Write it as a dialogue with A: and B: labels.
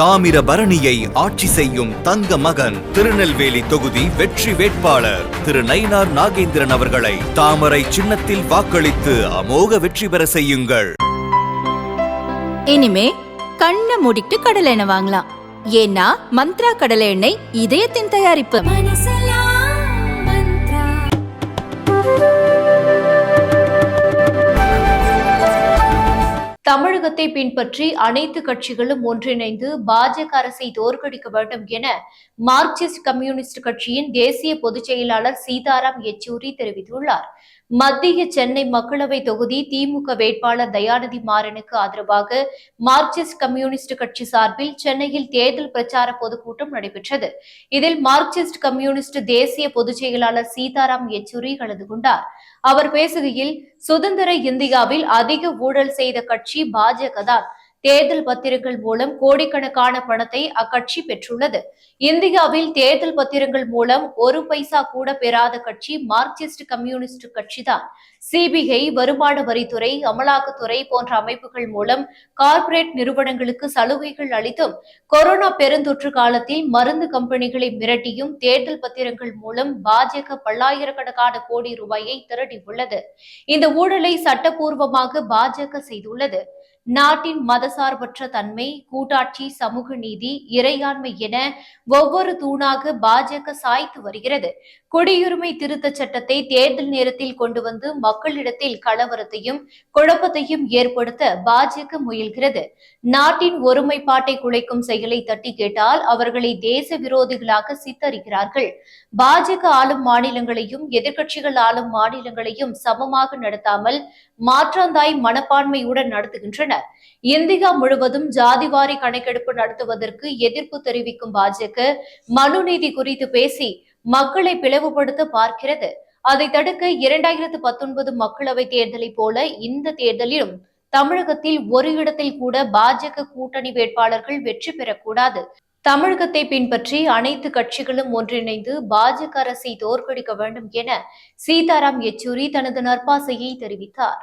A: தாமிரபரணியை ஆட்சி செய்யும் தங்க மகன் திருநெல்வேலி தொகுதி வெற்றி வேட்பாளர் திரு நயினார் நாகேந்திரன் அவர்களை தாமரை சின்னத்தில் வாக்களித்து அமோக வெற்றி பெற செய்யுங்கள்.
B: இனிமே கண்ணை மூடிட்டு கடலை எண்ணெய் வாங்கலாம். ஏன்னா மந்த்ரா கடலை எண்ணெய் இதயத்தின் தயாரிப்பு.
C: தமிழகத்தை பின்பற்றி அனைத்து கட்சிகளும் ஒன்றிணைந்து பாஜக அரசை தோற்கடிக்க வேண்டும் என மார்க்சிஸ்ட் கம்யூனிஸ்ட் கட்சியின் தேசிய பொதுச் செயலாளர் சீதாராம் யெச்சூரி தெரிவித்துள்ளார். மத்திய சென்னை மக்களவை தொகுதி திமுக வேட்பாளர் தயாநிதி மாறனுக்கு ஆதரவாக மார்க்சிஸ்ட் கம்யூனிஸ்ட் கட்சி சார்பில் சென்னையில் தேர்தல் பிரச்சார பொதுக்கூட்டம் நடைபெற்றது. இதில் மார்க்சிஸ்ட் கம்யூனிஸ்ட் தேசிய பொதுச் செயலாளர் சீதாராம் யெச்சூரி கலந்து கொண்டார். அவர் பேசுகையில் சுதந்திர இந்தியாவில் அதிக ஊழல் செய்த கட்சி பாஜக தான் தேர்தல் பத்திரங்கள் மூலம் கோடிக்கணக்கான பணத்தை அக்கட்சி பெற்றுள்ளது. இந்தியாவில் தேர்தல் பத்திரங்கள் மூலம் ஒரு பைசா கூட பெறாத கட்சி மார்க்சிஸ்ட் கம்யூனிஸ்ட் கட்சிதான். சிபிஐ வருமான வரித்துறை அமலாக்கத்துறை போன்ற அமைப்புகள் மூலம் கார்ப்பரேட் நிறுவனங்களுக்கு சலுகைகள் அளித்தும் கொரோனா பெருந்தொற்று காலத்தில் மருந்து கம்பெனிகளை மிரட்டியும் தேர்தல் பத்திரங்கள் மூலம் பாஜக பல்லாயிரக்கணக்கான கோடி ரூபாயை திரட்டியுள்ளது. இந்த ஊழலை சட்டப்பூர்வமாக பாஜக செய்துள்ளது. நாட்டின் மதசார்பற்ற தன்மை கூட்டாட்சி சமூக நீதி இறையாண்மை என ஒவ்வொரு தூணாக பாஜக சாய்த்து வருகிறது. குடியுரிமை திருத்த சட்டத்தை தேர்தல் நேரத்தில் கொண்டு வந்து மக்களிடத்தில் கலவரத்தையும் குழப்பத்தையும் ஏற்படுத்த பாஜக முயல்கிறது. நாட்டின் ஒருமைப்பாட்டை குலைக்கும் செயலை தட்டி கேட்டால் அவர்களை தேச விரோதிகளாக சித்தரிக்கிறார்கள். பாஜக ஆளும் மாநிலங்களையும் எதிர்க்கட்சிகள் ஆளும் மாநிலங்களையும் சமமாக நடத்தாமல் மாற்றாந்தாய் மனப்பான்மையுடன் நடத்துகின்றனர் இந்தியா முழுவதும் ஜாதிவாரி கணக்கெடுப்பு நடத்துவதற்கு எதிர்ப்பு தெரிவிக்கும் பாஜக மனுநீதி குறித்து பேசி மக்களை பிளவுபடுத்த பார்க்கிறது. அதை தடுக்க இரண்டாயிரத்து பத்தொன்பது மக்களவை தேர்தலை போல இந்த தேர்தலிலும் தமிழகத்தில் ஒரு இடத்தில் கூட பாஜக கூட்டணி வேட்பாளர்கள் வெற்றி பெறக்கூடாது. தமிழகத்தை பின்பற்றி அனைத்து கட்சிகளும் ஒன்றிணைந்து பாஜக அரசை தோற்கடிக்க வேண்டும் என சீதாராம் யெச்சூரி தனது நற்பாசையை தெரிவித்தார்.